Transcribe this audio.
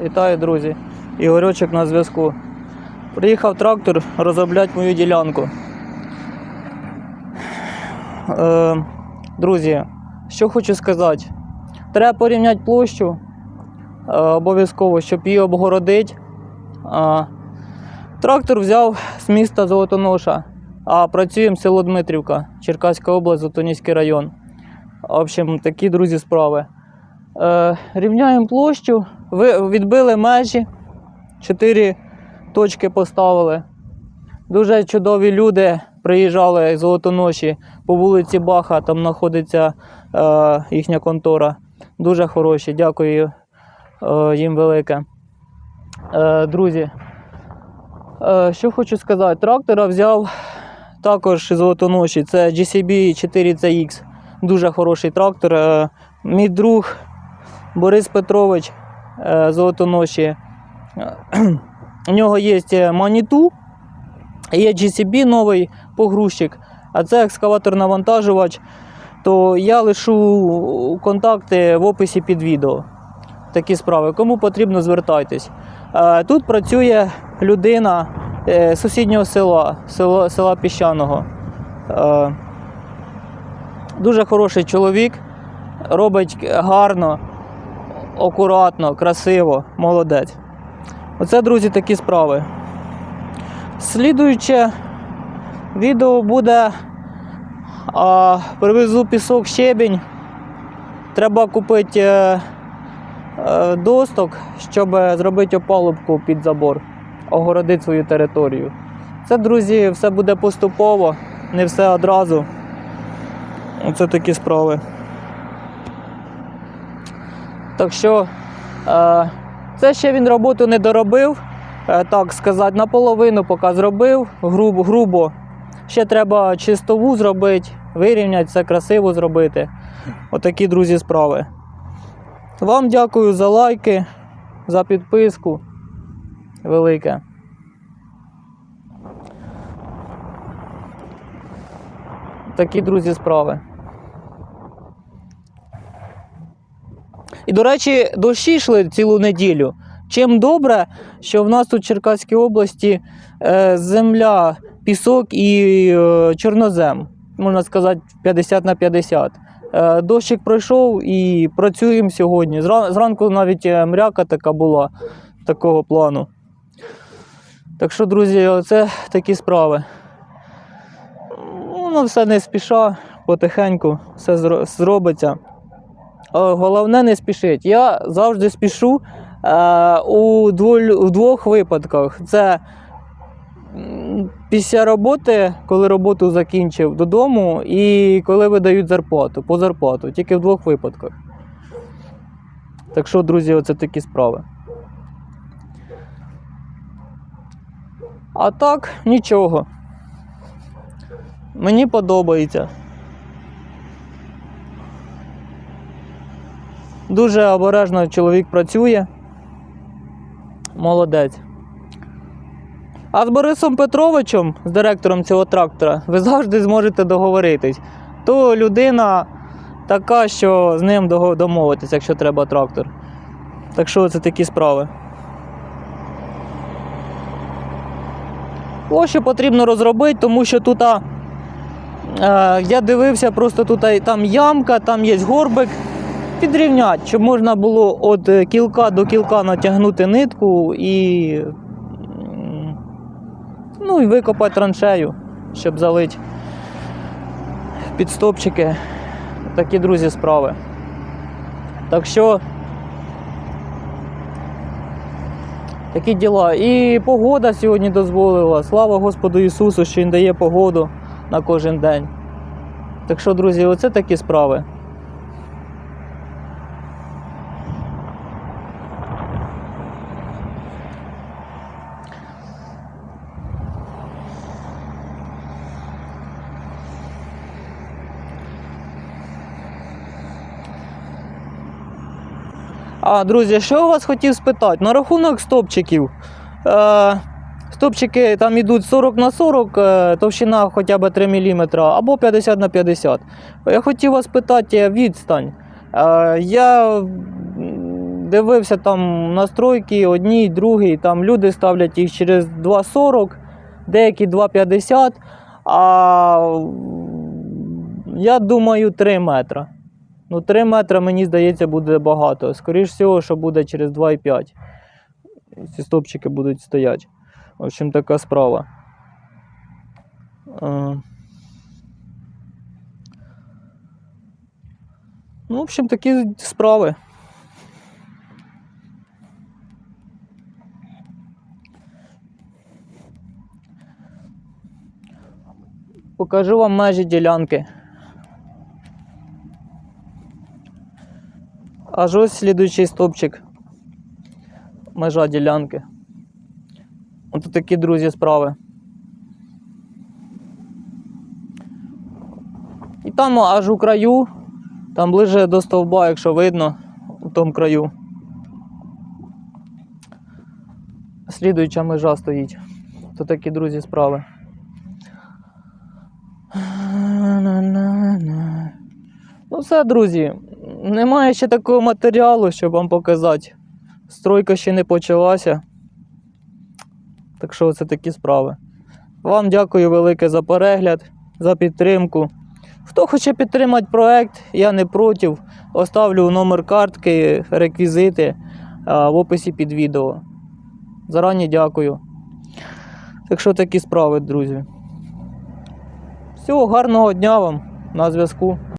Вітаю, друзі. Ігорьочок на зв'язку. Приїхав трактор розробляти мою ділянку. Е, друзі, що хочу сказати. Треба порівняти площу е, обов'язково, щоб її обгородити. Е, трактор взяв з міста Золотоноша, а працюємо село Дмитрівка, Черкаська область, Золотоніський район. В общем, такі друзі справи. Е, рівняємо площу, відбили межі, чотири точки поставили. Дуже чудові люди приїжджали з Золотоноші по вулиці Баха, там знаходиться е, їхня контора. Дуже хороші, дякую е, їм велике. Е, друзі, е, що хочу сказати, трактора взяв також з Золотоноші. Це GCB 4CX. Дуже хороший трактор. Е, мій друг Борис Петрович Золотоноші. У нього є Маніту, є GCB новий погрузчик, а це екскаватор-навантажувач. То я лишу контакти в описі під відео. Такі справи. Кому потрібно, звертайтесь. Е, Тут працює людина е, сусіднього села, села, села Піщаного. Е, Дуже хороший чоловік, робить гарно, акуратно, красиво, молодець. Оце, друзі, такі справи. Слідуюче відео буде а, привезу пісок щебінь. Треба купити е, е, досток, щоб зробити опалубку під забор, огородити свою територію. Це, друзі, все буде поступово, не все одразу. Оце такі справи. Так що е, це ще він роботу не доробив, е, так сказати, наполовину поки зробив, грубо, грубо. Ще треба чистову зробити, вирівняти, все красиво зробити. Отакі, друзі, справи. Вам дякую за лайки, за підписку. Велике. Такі, друзі, справи. І, до речі, дощі йшли цілу неділю. Чим добре, що в нас тут в Черкаській області е, земля, пісок і е, чорнозем. Можна сказати, 50 на 50. Е, дощик пройшов і працюємо сьогодні. Зранку навіть мряка така була такого плану. Так що, друзі, оце такі справи. Воно все не спіша, потихеньку, все зробиться. Е, Головне не спішить. Я завжди спішу е, у, дволь- у двох випадках. Це після роботи, коли роботу закінчив додому, і коли видають зарплату, по зарплату. Тільки в двох випадках. Так що, друзі, оце такі справи. А так, нічого. Мені подобається. Дуже обережно чоловік працює. Молодець. А з Борисом Петровичем, з директором цього трактора, ви завжди зможете договоритись. То людина така, що з ним домовитись, якщо треба трактор. Так що це такі справи. Що потрібно розробити, тому що тут е, я дивився, просто тут там ямка, там є горбик. Підрівняти, щоб можна було від е, кілка до кілка натягнути нитку і, ну, і викопати траншею, щоб залити під стопчики. Такі, друзі, справи. Так що такі діла. І погода сьогодні дозволила. Слава Господу Ісусу, що Він дає погоду на кожен день. Так що, друзі, оце такі справи. А, друзі, що у вас хотів спитати? На рахунок стопчиків. Е, стопчики там йдуть 40 на 40, е, товщина хоча б 3 мм, або 50 на 50. Я хотів вас питати відстань. Е, я дивився там настройки одні, другі, там люди ставлять їх через 2,40, деякі 2,50, а я думаю 3 метра. Ну, 3 метри, мені здається, буде багато. Скоріше всього, що буде через 2,5. Ці стопчики будуть стояти. В общем, така справа. Е, Ну, в общем, такі справи. Покажу вам межі ділянки. Аж ось слідуючий стовпчик. Межа ділянки. Ось такі, друзі, справи. І там аж у краю, там ближе до стовба, якщо видно, у тому краю. Слідуюча межа стоїть. То такі, друзі, справи. Ну все, друзі. Немає ще такого матеріалу, щоб вам показати. Стройка ще не почалася. Так що це такі справи. Вам дякую велике за перегляд, за підтримку. Хто хоче підтримати проект, я не проти. Оставлю номер картки, реквізити в описі під відео. Зарані дякую. Так що такі справи, друзі. Всього гарного дня вам на зв'язку.